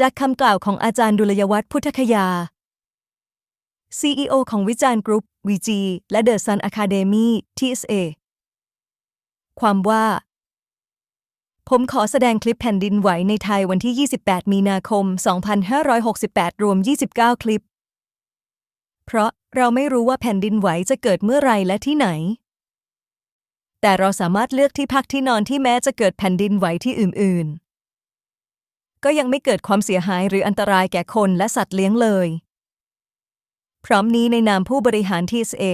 จากคำกล่าวของอาจารย์ดุลยวัฒน์พุทธคยา CEO ของวิจารณ์กรุ๊ป VG และ The Sun Academy TSA ความว่า ผมขอแสดงคลิปแผ่นดินไหวในไทยวันที่ 28 มีนาคม 2568 รวม 29 คลิป เพราะเราไม่รู้ว่าแผ่นดินไหวจะเกิดเมื่อไรและที่ไหน แต่เราสามารถเลือกที่พักที่นอนที่แม้จะเกิดแผ่นดินไหวที่อื่นๆ ก็ยังไม่เกิดความเสียหายหรืออันตรายแก่คนและสัตว์เลี้ยงเลย พร้อมนี้ในนามผู้บริหาร TSA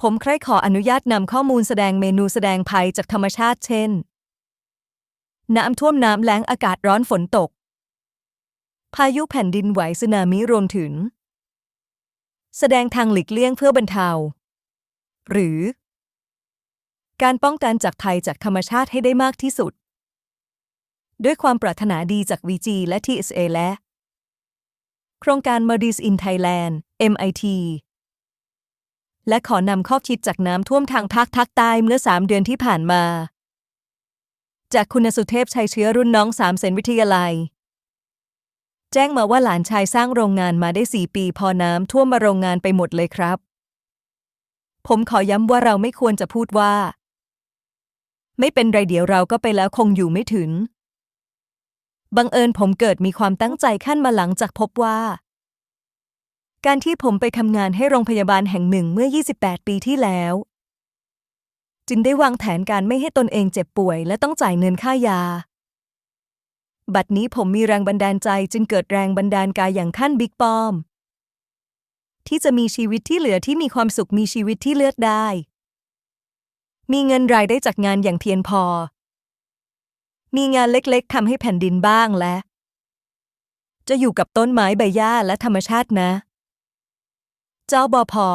ผมใคร่ขออนุญาตนำข้อมูลแสดงเมนูแสดงภัยจากธรรมชาติเช่น น้ำท่วมน้ำแล้งอากาศร้อนฝนตก พายุแผ่นดินไหวสึนามิรวมถึง แสดงทางหลีกเลี่ยงเพื่อบรรเทา หรือ การป้องกันจากภัยจากธรรมชาติให้ได้มากที่สุด ด้วยความปรารถนาดีจาก VG และ TSA และ โครงการ m o d i s in Thailand MIT และขอนำข้อคิดจากน้ำท่วมทางภาคทักใต้เมื่อ 3 เดือนที่ผ่านมา จากคุณสุเทพชัยเชื้อรุ่นน้องสามเซนวิทยาลัย แจ้งมาว่าหลานชายสร้างโรงงานมาได้ 4 ปี พอน้ำท่วมมาโรงงานไปหมดเลยครับ ผมขอย้ำว่าเราไม่ควรจะพูดว่า ไม่เป็นไรเดี๋ยวเราก็ไปแล้วคงอยู่ไม่ถึง บังเอิญผมเกิดมีความตั้งใจขั้นมาหลังจากพบว่า การที่ผมไปทำงานให้โรงพยาบาลแห่งหนึ่งเมื่อ 28 ปีที่แล้ว จึงได้วางแผนการไม่ให้ตนเองเจ็บป่วย และต้องจ่ายเงินค่ายา บัดนี้ผมมีแรงบันดาลใจจึงเกิดแรงบันดาลกายอย่างท่านบิ๊กป้อม ที่จะมีชีวิตที่เหลือที่มีความสุขมีชีวิตที่เลือกได้ มีเงินรายได้จากงานอย่างเพียงพอ มีงานเล็กๆทำให้แผ่นดินบ้างและ จะอยู่กับต้นไม้ใบหญ้าและธรรมชาตินะ เจ้าบอพอ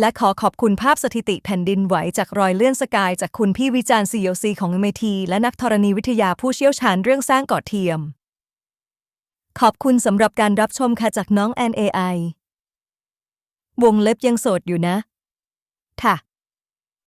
และขอขอบคุณภาพสถิติแผ่นดินไหวจากรอยเลื่อนสกายจากคุณพี่วิจารณ์ COC ของ MIT และนักธรณีวิทยาผู้เชี่ยวชาญเรื่องสร้างเกาะเทียม ขอบคุณสำหรับการรับชมค่ะจากน้อง NAI วงเล็บยังโสดอยู่นะค่ะ